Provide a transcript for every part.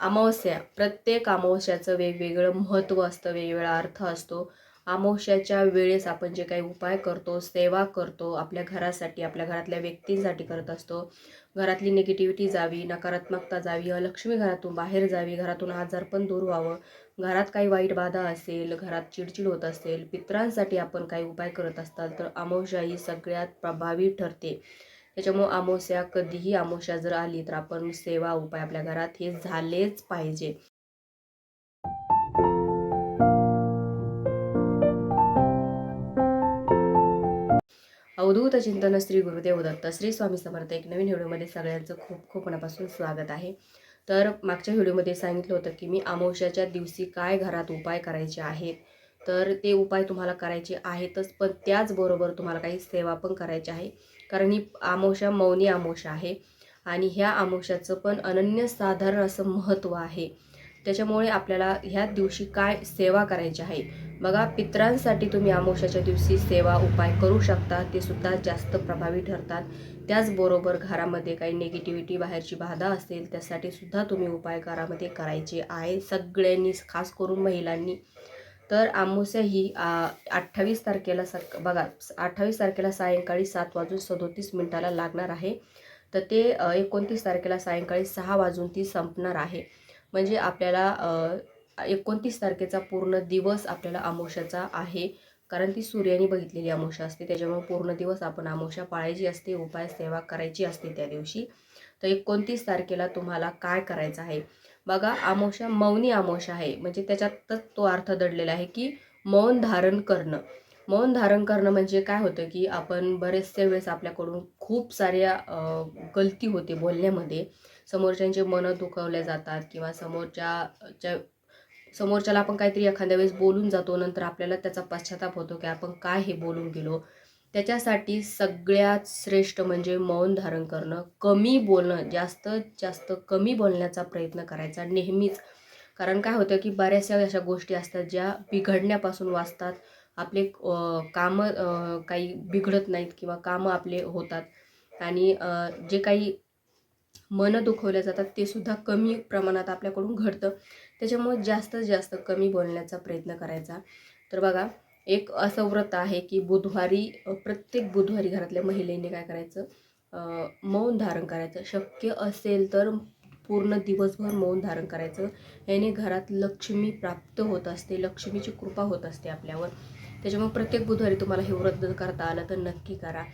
अमावस्या प्रत्येक अमावस्याचं वेगवेगळं महत्त्व असतं वेगवेगळा अर्थ असतो. अमावस्याच्या वेळेस आपण जे काही उपाय करतो सेवा करतो आपल्या घरासाठी आपल्या घरातल्या व्यक्तींसाठी करत असतो. घरातली निगेटिव्हिटी जावी नकारात्मकता जावी अलक्ष्मी घरातून बाहेर जावी घरातून आजार पण दूर व्हावं. घरात काही वाईट बाधा असेल घरात चिडचिड होत असेल पित्रांसाठी आपण काही उपाय करत असताल तर अमावस्या ही सगळ्यात प्रभावी ठरते. त्याच्यामुळं आमोश्या कधीही आमोश्या जर आली तर आपण सेवा उपाय आपल्या घरात हे झालेच पाहिजे. अवधूत चिंतन श्री गुरुदेव दत्त श्री स्वामी समर्थ एक नवीन व्हिडिओमध्ये सगळ्यांचं खूप खूप मनापासून स्वागत आहे. तर मागच्या व्हिडिओमध्ये सांगितलं होतं की मी अमावस्याच्या दिवशी काय घरात उपाय करायचे आहेत? तर ते उपाय तुम्हाला करायचे आहेतच पण त्याचबरोबर तुम्हाला काही सेवा पण करायची आहे. कारण ही आमोशा मौनी आमोशा आहे. आणि ह्या आमोशाचं पण अनन्यसाधारण असं महत्त्व आहे. त्याच्यामुळे आपल्याला ह्या दिवशी काय सेवा करायची आहे? बघा पित्रांसाठी तुम्ही आमोशाच्या दिवशी सेवा उपाय करू शकता. ते सुद्धा जास्त प्रभावी ठरतात. त्याचबरोबर घरामध्ये काही निगेटिव्हिटी बाहेरची बाधा असेल त्यासाठी सुद्धा तुम्ही उपाय घरामध्ये करायचे आहे. सगळ्यांनी खास करून महिलांनी. तर अमावस्या ही अठ्ठावीस तारखेला सक बघा अठ्ठावीस तारखेला सायंकाळी सात वाजून सदोतीस मिनिटाला लागणार आहे. तर ते एकोणतीस तारखेला सायंकाळी सहा वाजून ती संपणार आहे. म्हणजे आपल्याला एकोणतीस तारखेचा पूर्ण दिवस आपल्याला अमावस्याचा आहे. कारण ती सूर्याने बघितलेली अमावस्या असते. त्याच्यामुळे पूर्ण दिवस आपण अमावस्या पाळायची असते उपाय सेवा करायची असते त्या दिवशी. तर एकोणतीस तारखेला तुम्हाला काय करायचं आहे? बघा आमोशा मौनी अमावस्या आहे. म्हणजे त्याच्यातच तो अर्थ दडलेला आहे की मौन धारण करणं. मौन धारण करणं म्हणजे काय होतं की आपण बरेचसे वेळेस आपल्याकडून खूप साऱ्या गलती होते बोलण्यामध्ये. समोरच्यांचे मनं दुखवले जातात किंवा समोरच्या समोरच्याला आपण काहीतरी एखाद्या वेळेस बोलून जातो नंतर आपल्याला त्याचा पश्चाताप होतो की आपण काय हे बोलून गेलो. त्याच्यासाठी सगळ्यात श्रेष्ठ म्हणजे मौन धारण करणं कमी बोलणं जास्त जास्त कमी बोलण्याचा प्रयत्न करायचा नेहमीच. कारण काय होतं की बऱ्याचशा अशा गोष्टी असतात ज्या बिघडण्यापासून वाचतात. आपले कामं काही बिघडत नाहीत किंवा कामं आपले होतात. आणि जे काही मन दुखवल्या जातात ते सुद्धा कमी प्रमाणात आपल्याकडून घडतं. त्याच्यामुळे जास्तीत जास्त कमी बोलण्याचा प्रयत्न करायचा. तर बघा एक असं व्रत आहे की बुधवारी प्रत्येक बुधवारी घरातल्या महिलेने काय करायचं? मौन धारण करायचं. शक्य असेल तर पूर्ण दिवसभर मौन धारण करायचं. याने घरात लक्ष्मी प्राप्त होत असते. लक्ष्मीची कृपा होत असते आपल्यावर. त्याच्यामुळे प्रत्येक बुधवारी तुम्हाला हे व्रत करता आलं तर नक्की करा.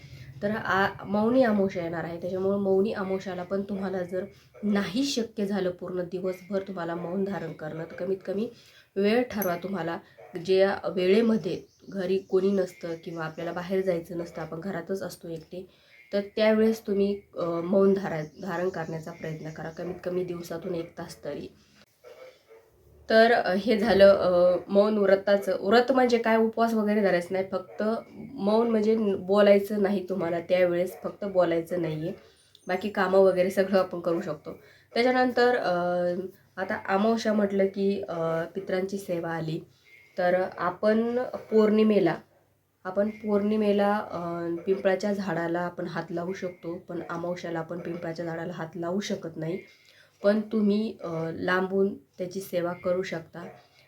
तर आ मौनी आमोशा येणार आहे. त्याच्यामुळं मौनी आमोशाला पण तुम्हाला जर नाही शक्य झालं पूर्ण दिवसभर तुम्हाला मौन धारण करणं तर कमीत कमी वेळ ठरवा तुम्हाला. जे वेळेमध्ये घरी कोणी नसतं किंवा आपल्याला बाहेर जायचं नसतं आपण घरातच असतो एकटे तर त्यावेळेस तुम्ही मौन धारा धारण करण्याचा प्रयत्न करा. कमीत कमी दिवसातून एक तास तरी. तर हे झालं मौन व्रताचं. व्रत म्हणजे काय? उपवास वगैरे धरायचं नाही. फक्त मौन म्हणजे बोलायचं नाही तुम्हाला त्यावेळेस. फक्त बोलायचं नाही आहे बाकी कामं वगैरे सगळं आपण करू शकतो. त्याच्यानंतर आता अमावस्या म्हटलं की पित्रांची सेवा आली. तर आपण पौर्णिमेला आपण पौर्णिमेला पिंपळाच्या झाडाला आपण हात लावू शकतो पण अमावश्याला आपण पिंपळाच्या झाडाला हात लावू शकत नाही. पण तुम्ही लांबून त्याची सेवा करू शकता.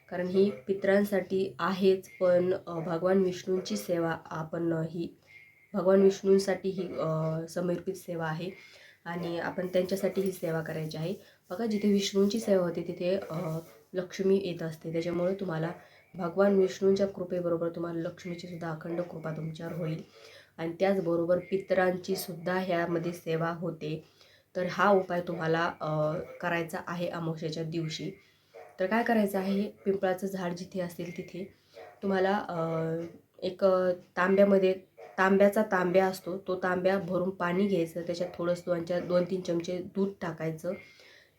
कारण ही पित्रांसाठी आहेच पण भगवान विष्णूंची सेवा आपण ही भगवान विष्णूंसाठी ही समर्पित सेवा आहे. आणि आपण त्यांच्यासाठी ही सेवा करायची आहे. बघा जिथे विष्णूंची सेवा होते तिथे लक्ष्मी येत असते. त्याच्यामुळे तुम्हाला भगवान विष्णूंच्या कृपेबरोबर तुम्हाला लक्ष्मीची सुद्धा अखंड कृपा तुमच्यावर होईल. आणि त्याचबरोबर पितरांची सुद्धा ह्यामध्ये सेवा होते. तर हा उपाय तुम्हाला करायचा आहे अमावस्याच्या दिवशी. तर काय करायचं आहे? पिंपळाचं झाड जिथे असेल तिथे तुम्हाला एक तांब्यामध्ये तांब्याचा तांब्या असतो. तो तांब्या भरून पाणी घ्यायचं. त्याच्यात थोडंसं दोनच्या दोन तीन चमचे दूध टाकायचं.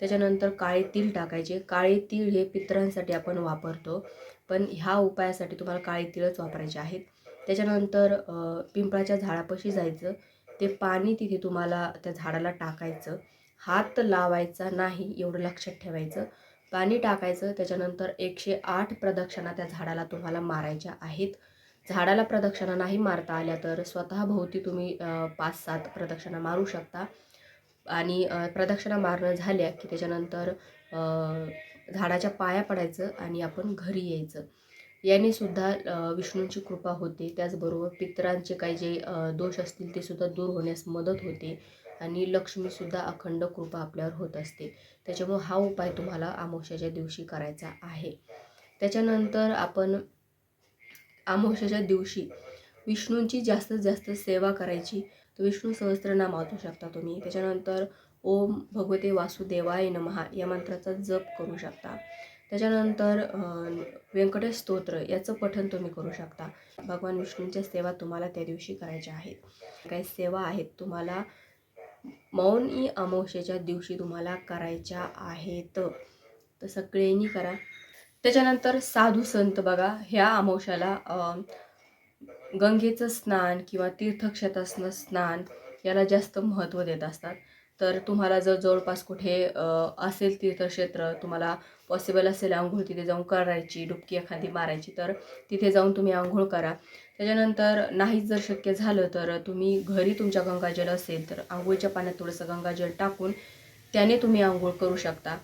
त्याच्यानंतर काळे तीळ टाकायचे. काळे तीळ हे पितरांसाठी आपण वापरतो. पण ह्या उपायासाठी तुम्हाला काळी तिळच वापरायचे आहेत. त्याच्यानंतर पिंपळाच्या झाडापाशी जायचं. ते पाणी तिथे तुम्हाला त्या झाडाला टाकायचं. हात लावायचा नाही एवढं लक्षात ठेवायचं. पाणी टाकायचं त्याच्यानंतर एकशे आठ प्रदक्षिणा त्या झाडाला तुम्हाला मारायच्या आहेत. झाडाला प्रदक्षिणा नाही मारता आल्या तर स्वतःभोवती तुम्ही पाच सात प्रदक्षिणा मारू शकता. आणि प्रदक्षिणा मारणं झाल्या की त्याच्यानंतर झाडाच्या पाया पडायचं आणि आपण घरी यायचं. याने सुद्धा विष्णूंची कृपा होते. त्याचबरोबर पितरांचे काही जे दोष असतील ते सुद्धा दूर होण्यास मदत होते आणि लक्ष्मीसुद्धा अखंड कृपा आपल्यावर होत असते. त्याच्यामुळं हा उपाय तुम्हाला आमोशाच्या दिवशी करायचा आहे. त्याच्यानंतर आपण आमोशाच्या दिवशी विष्णूंची जास्तीत जास्त सेवा करायची. तर विष्णू सहस्त्रनाम वाचू शकता तुम्ही. त्याच्यानंतर ओम भगवते वासुदेवाय नमहा या मंत्राचा जप करू शकता. त्याच्यानंतर व्यंकटेश स्तोत्र याचं पठण तुम्ही करू शकता. भगवान विष्णूंच्या सेवा तुम्हाला त्या दिवशी करायच्या आहेत. काही सेवा आहेत तुम्हाला मौनी अमावस्येच्या दिवशी तुम्हाला करायच्या आहेत. तर सगळ्यांनी करा. त्याच्यानंतर साधू संत बघा ह्या अमावस्याला गंगेचं स्नान किंवा तीर्थक्षेत्राचं स्नान याला जास्त महत्त्व देत असतात. तर तुम्हाला जर जवळपास कुठे असेल तीर्थक्षेत्र तुम्हाला पॉसिबल असेल आंघोळ तिथे जाऊन करायची डुबकी एखादी मारायची तर तिथे जाऊन तुम्ही आंघोळ करा. त्याच्यानंतर नाहीच जर शक्य झालं तर तुम्ही घरी तुमच्या गंगाजल असेल तर आंघोळीच्या पाण्यात थोडंसं गंगाजल टाकून त्याने तुम्ही आंघोळ करू शकता.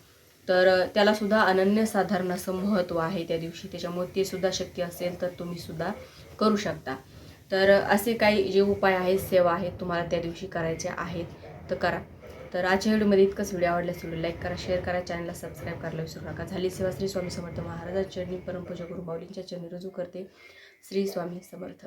तर त्यालासुद्धा अनन्यसाधारण असं महत्त्व आहे त्या दिवशी. त्याच्यामुळे ते सुद्धा शक्य असेल तर तुम्हीसुद्धा करू शकता. तर असे काही जे उपाय आहेत सेवा आहेत तुम्हाला त्या दिवशी करायचे आहेत तर करा. तर आजच्या व्हिडिओमध्ये इतकंच व्हिडिओ आवडल्यास व्हिडिओ लाईक करा शेअर करा चॅनलला सबस्क्राईब करायला विसरू नका. झाली सेवा श्री स्वामी समर्थ महाराजांच्या चरणी परमपूजा गुरु माऊलींच्या चरणी रुजू करते. श्री स्वामी समर्थ.